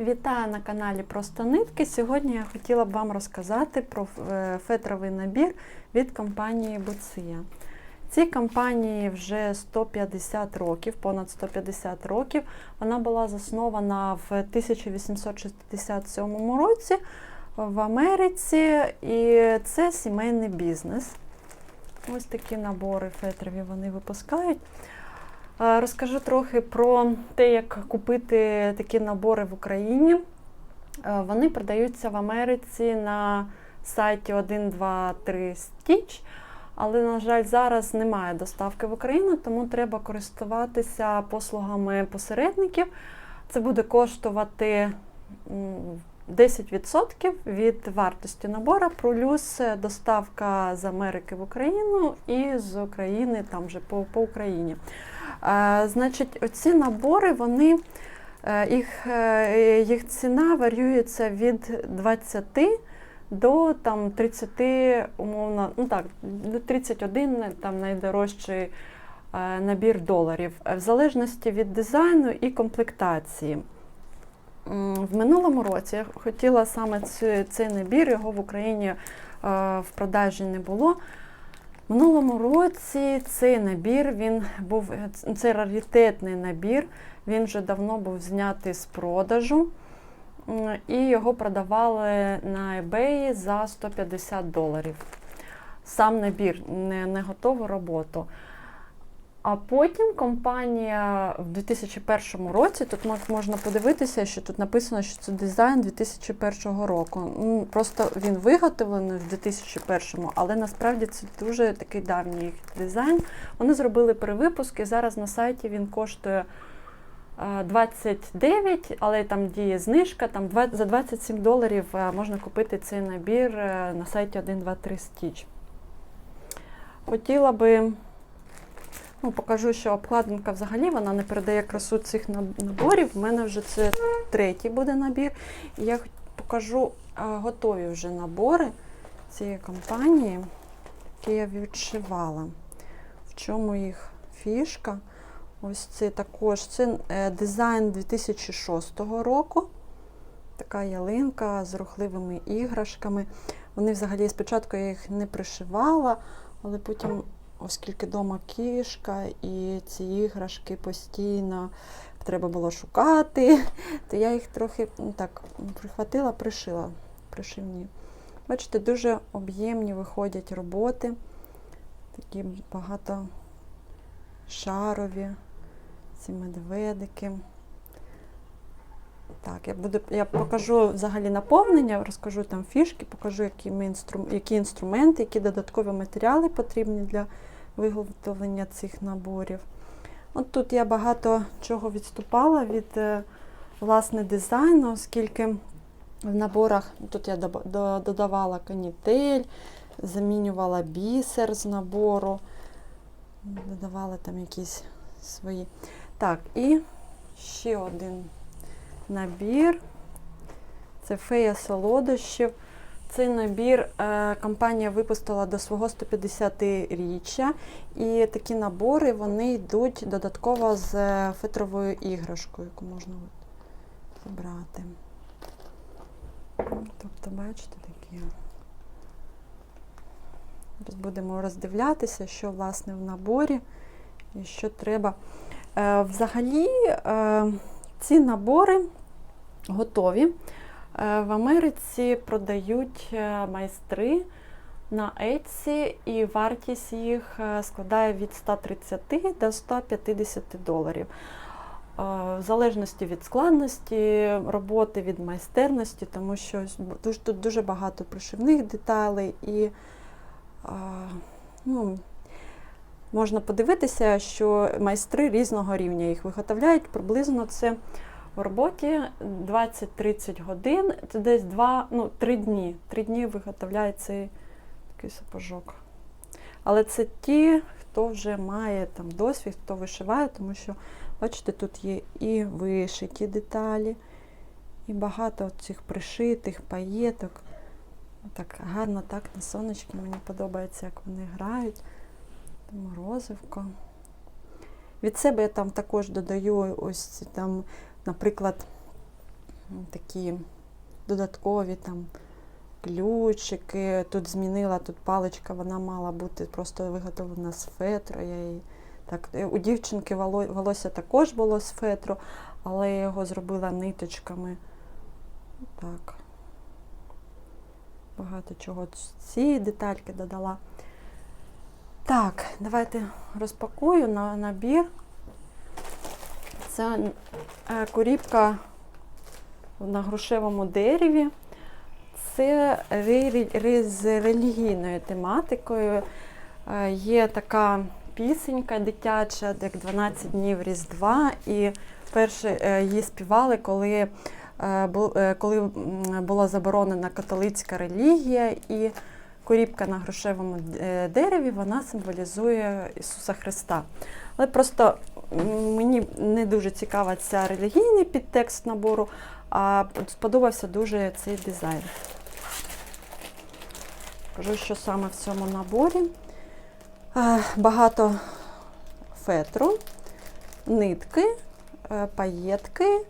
Вітаю на каналі Просто Нитки. Сьогодні я хотіла б вам розказати про е, фетровий набір від компанії Буція. Цій компанії вже 150 років, понад 150 років. Вона була заснована в 1867 році в Америці, і це сімейний бізнес. Ось такі набори фетрові вони випускають. Розкажу трохи про те, як купити такі набори в Україні. Вони продаються в Америці на сайті 123 Stitch, але, на жаль, зараз немає доставки в Україну, тому треба користуватися послугами посередників. Це буде коштувати 10% від вартості набора, плюс доставка з Америки в Україну і з України там вже по, по Україні. Е, Значить, оці набори, вони, е, їх, е, їх ціна варіюється від 20 до там, 30, умовно, ну так, 31 там, найдорожчий е, набір доларів, е, в залежності від дизайну і комплектації. В минулому році я хотіла саме цей набір, його в Україні е, в продажі не було. В минулому році цей набір він був це раритетний набір. Він вже давно був знятий з продажу, і його продавали на eBay за 150 доларів. Сам набір, не, не готову роботу. А потім компанія в 2001 році, тут можна подивитися, що тут написано, що це дизайн 2001 року. Ну, Просто він виготовлений в 2001, але насправді це дуже такий давній дизайн. Вони зробили перевипуск, і зараз на сайті він коштує е, 29, але там діє знижка. Там за 27 доларів е, можна купити цей набір е, на сайті 123 Stitch. Хотіла би Ну, покажу, що обкладинка взагалі вона не передає красу цих наборів. У мене вже це третій буде набір. Я покажу готові вже набори цієї компанії, які я відшивала. В чому їх фішка? Ось це також це е, дизайн 2006 року. Така ялинка з рухливими іграшками. Вони взагалі спочатку я їх не пришивала, але потім оскільки вдома кішка і ці іграшки постійно треба було шукати, то я їх трохи ну, так прихватила, пришила. Пришивні. Бачите, дуже об'ємні виходять роботи, такі багато шарові, ці медведики. Так, я буду, я покажу взагалі наповнення, розкажу там фішки, покажу, які, ми інстру, які інструменти, які додаткові матеріали потрібні для виготовлення цих наборів. От тут я багато чого відступала від е, власне дизайну, оскільки в наборах тут я додавала канітель, замінювала бісер з набору, додавала там якісь свої. Так, і ще один набір. Це фея солодощів. Цей набір е, компанія випустила до свого 150-річчя. І такі набори вони йдуть додатково з е, фетровою іграшкою, яку можна забрати. Тобто, бачите, такі. Зараз будемо роздивлятися, що власне в наборі і що треба. Е, взагалі, ці набори готові. Е, В Америці продають е, майстри на Etsy, і вартість їх е, складає від 130 до 150 доларів. В залежності від складності роботи, від майстерності, тому що тут дуже багато пришивних деталей і ну, можна подивитися, що майстри різного рівня їх виготовляють. Приблизно це в роботі 20-30 годин, це десь 2, ну, 3 дні. 3 дні виготовляє цей такий сапожок. Але це ті, хто вже має там досвід, хто вишиває, тому що, бачите, тут є і вишиті деталі, і багато цих пришитих паєток. Так гарно так на сонечки. Мені подобається, як вони грають. Морозивко. Від себе я там також додаю ось там, наприклад, такі додаткові там ключики. Тут змінила тут паличка, вона мала бути просто виготовлена з фетру. Я її так, е, у дівчинки волосся також було з фетру, але я його зробила ниточками. Так. Багато чого ці детальки додала. Так, давайте розпакую на набір. Це е, корібка на грушевому дереві. Це з релігійною тематикою. Е, Є така пісенька дитяча, як 12 днів Різдва. І перше е, її співали, коли, коли була заборонена католицька релігія, і корібка на грошевому е, дереві вона символізує Ісуса Христа. Але просто мені не дуже цікава ця релігійний підтекст набору, а сподобався дуже цей дизайн. Кажу, що саме в цьому наборі Е, багато фетру, нитки, е, паєтки,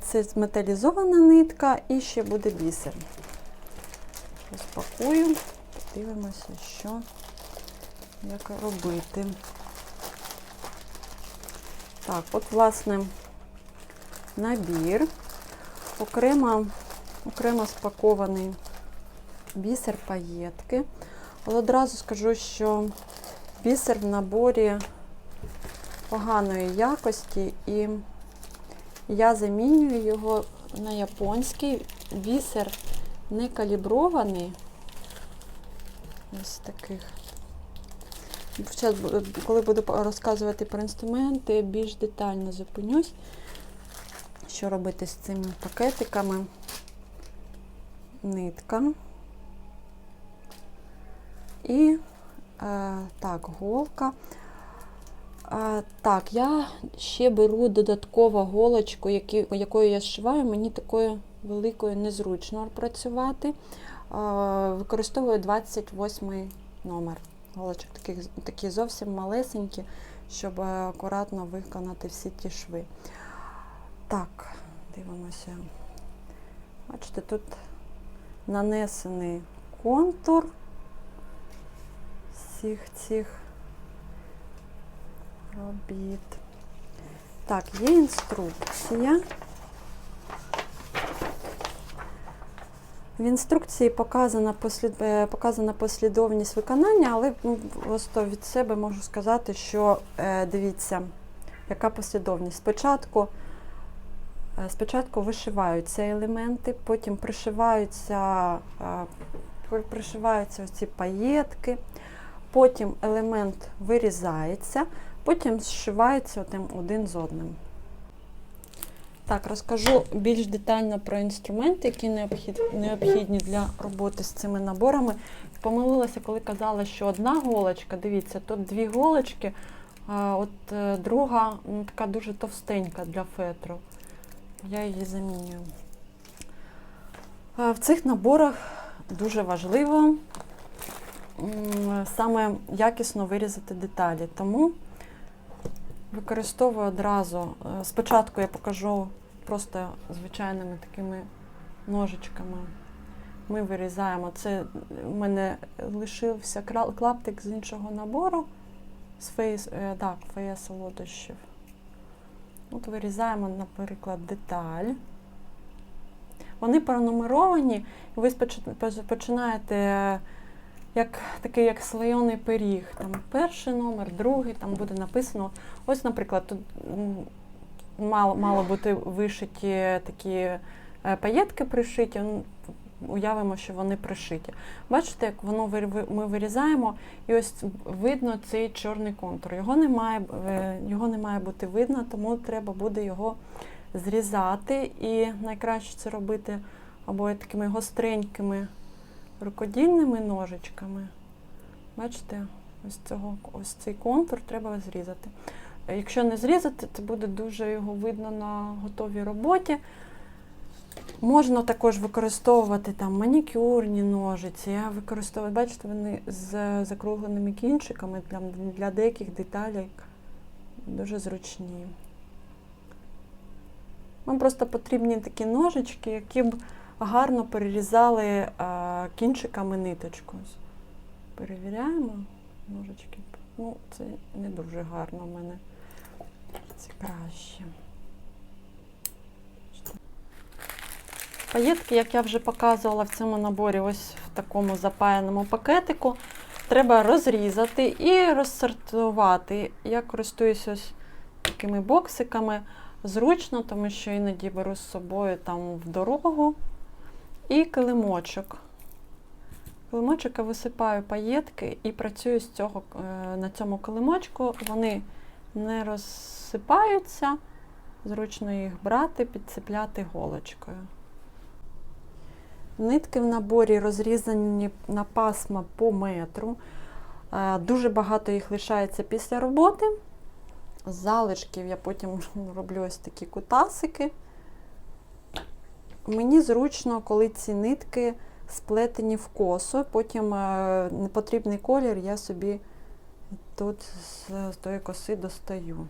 це металізована нитка і ще буде бісер. Розпакую, подивимося, що як робити. Так, от, власне, набір, окремо, окремо спакований бісер паєтки. Але одразу скажу, що бісер в наборі поганої якості, і я замінюю його на японський. Бісер не калібрований. Ось таких. Зараз, коли буду розказувати про інструменти, більш детально зупинюсь, що робити з цими пакетиками. Нитка. І е, так, голка. Е, так, я ще беру додаткову голочку, якою я зшиваю, мені такою великою незручно працювати. Використовую 28 номер. Голочок такий, такі зовсім малесенькі, щоб е, акуратно виконати всі ті шви. Так, дивимося. Бачите, тут нанесений контур всіх цих робіт. Так, є інструкція. В інструкції показана, послід... е, показана послідовність виконання, але ну, просто від себе можу сказати, що е, дивіться, яка послідовність. Спочатку, е, спочатку вишиваються елементи, потім пришиваються, пришиваються ці паєтки, потім елемент вирізається, потім зшивається один з одним. Так, розкажу більш детально про інструменти, які необхідні для роботи з цими наборами. Помилилася, коли казала, що одна голочка, дивіться, тут дві голочки, а от е, друга ну, така дуже товстенька для фетру. Я її замінюю. В цих наборах дуже важливо саме якісно вирізати деталі. Тому використовую одразу. е, Спочатку я покажу просто звичайними такими ножичками. Ми вирізаємо. Це в мене лишився клаптик з іншого набору, з фейс, е, так, фея солодощів. От вирізаємо, наприклад, деталь. Вони пронумеровані, ви починаєте е, як такий як слойоний пиріг. Там перший номер, другий, там буде написано. Ось, наприклад, тут мало, мало бути вишиті такі е, паєтки пришиті. Уявимо, що вони пришиті. Бачите, як воно ми вирізаємо, і ось видно цей чорний контур. Його не має, е, його не має бути видно, тому треба буде його зрізати. І найкраще це робити або такими гостренькими рукодільними ножичками. Бачите, ось, цього, ось цей контур треба зрізати. Якщо не зрізати, то буде дуже його видно на готовій роботі. Можна також використовувати там манікюрні ножиці. Я використовую, бачите, вони з закругленими кінчиками для, для деяких деталей дуже зручні. Вам просто потрібні такі ножички, які б гарно перерізали а, кінчиками ниточку. Перевіряємо ножички. Ну, це не дуже гарно в мене. Це краще. Паєтки, як я вже показувала в цьому наборі, ось в такому запаяному пакетику, треба розрізати і розсортувати. Я користуюся ось такими боксиками. Зручно, тому що іноді беру з собою там в дорогу. І килимочок. Килимочок я висипаю паєтки і працюю з цього, е, на цьому килимочку. Вони не розсипаються, зручно їх брати, підцепляти голочкою. Нитки в наборі розрізані на пасма по метру. Е, Дуже багато їх лишається після роботи. З залишків я потім роблю ось такі кутасики. Мені зручно, коли ці нитки сплетені в косу, потім е, непотрібний колір я собі тут з тої коси достаю.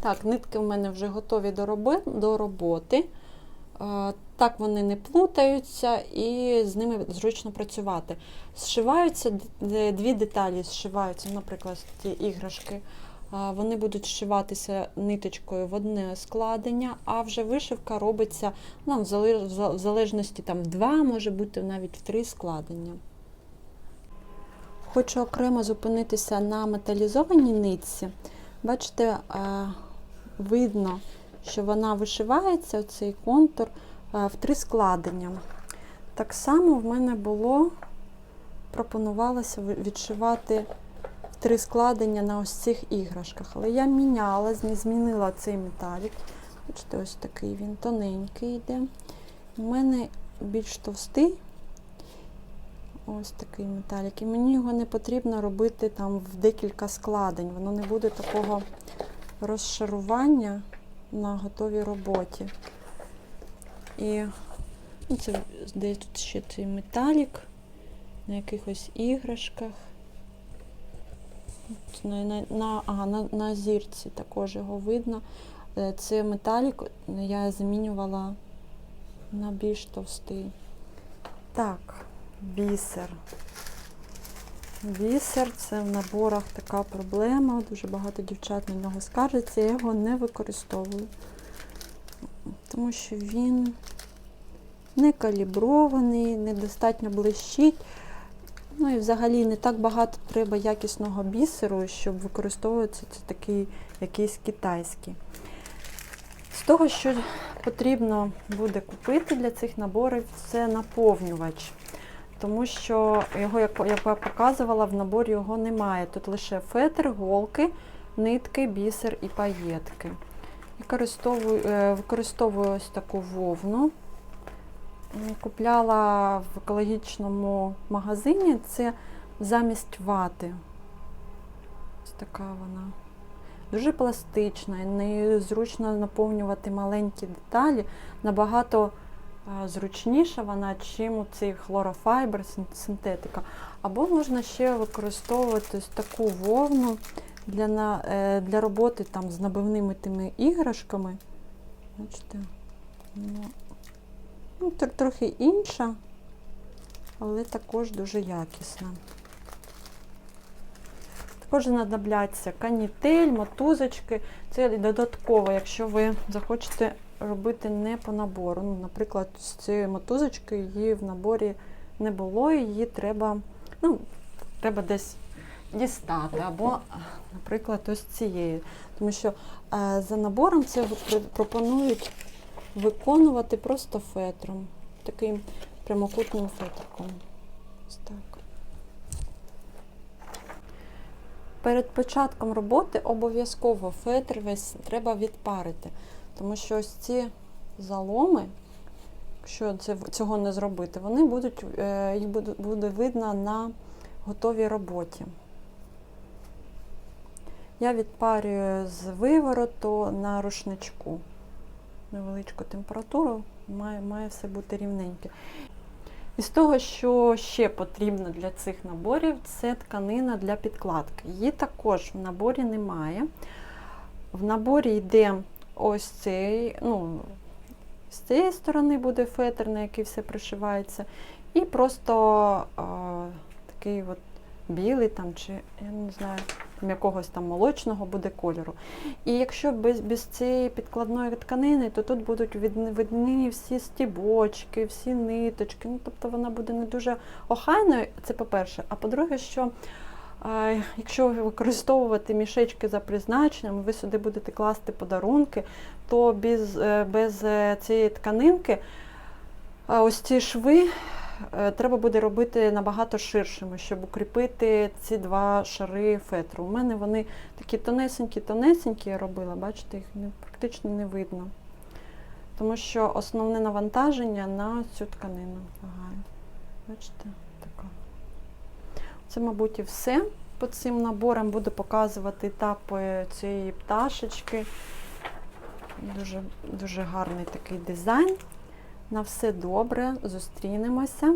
Так, нитки в мене вже готові до роботи. Е, Так вони не плутаються і з ними зручно працювати. Зшиваються дві деталі, зшиваються, наприклад, ті іграшки. Вони будуть зшиватися ниточкою в одне складення, а вже вишивка робиться ну, в зале- в залежності там в два, може бути навіть в три складення. Хочу окремо зупинитися на металізованій нитці. Бачите, видно, що вона вишивається, цей контур, в три складення. Так само в мене було, пропонувалося відшивати три складення на ось цих іграшках. Але я міняла, змінила цей металік. Бачите, ось такий він тоненький йде. У мене більш товстий. Ось такий металік. І мені його не потрібно робити там в декілька складень. Воно не буде такого розшарування на готовій роботі. І ну, це десь тут ще цей металік на якихось іграшках. На, на, на, на, на зірці також його видно. Е, Це металік я замінювала на більш товстий. Так, бісер. Бісер це в наборах така проблема. Дуже багато дівчат на нього скаржаться, я його не використовую. Тому що він не калібрований, недостатньо блищить. Ну і взагалі не так багато треба якісного бісеру, щоб використовувати це такий якийсь китайський. З того, що потрібно буде купити для цих наборів, це наповнювач. Тому що його, як я показувала, в наборі його немає. Тут лише фетр, голки, нитки, бісер і паєтки. Я користовую, е, використовую ось таку вовну. Купляла в екологічному магазині. Це замість вати. Ось така вона. Дуже пластична, і нею зручно наповнювати маленькі деталі. Набагато е, зручніша вона, чим цей хлорофайбер, синтетика. Або можна ще використовувати ось таку вовну для, е, для роботи там, з набивними тими іграшками. Бачите? Ну, ну, трохи інша, але також дуже якісна. Також знадобляться канітель, мотузочки. Це додатково, якщо ви захочете робити не по набору. Ну, наприклад, з цієї мотузочки її в наборі не було, її треба, ну, треба десь дістати. Або, наприклад, ось цієї. Тому що е, за набором це пропонують виконувати просто фетром, таким прямокутним фетриком. Ось так. Перед початком роботи обов'язково фетр весь треба відпарити, тому що ось ці заломи, якщо цього не зробити, вони будуть, е, їх буде, видно на готовій роботі. Я відпарюю з вивороту на рушничку. Невеличку температуру, має, має все бути рівненьке. Із того, що ще потрібно для цих наборів, це тканина для підкладки. Її також в наборі немає. В наборі йде ось цей, ну, з цієї сторони буде фетр, на який все пришивається. І просто а, такий от білий там, чи я не знаю, якогось там молочного буде кольору. І якщо без, без цієї підкладної тканини, то тут будуть видні, всі стібочки, всі ниточки. Ну, тобто вона буде не дуже охайною, це по-перше. А по-друге, що а, якщо ви використовувати мішечки за призначенням, ви сюди будете класти подарунки, то без, е, без е, цієї тканинки ось ці шви е, треба буде робити набагато ширшими, щоб укріпити ці два шари фетру. У мене вони такі тонесенькі-тонесенькі я робила, бачите, їх практично не видно. Тому що основне навантаження на цю тканину лягає. Бачите, така. Це, мабуть, і все. По цим наборам буду показувати етапи цієї пташечки. Дуже, дуже гарний такий дизайн. На все добре, зустрінемося.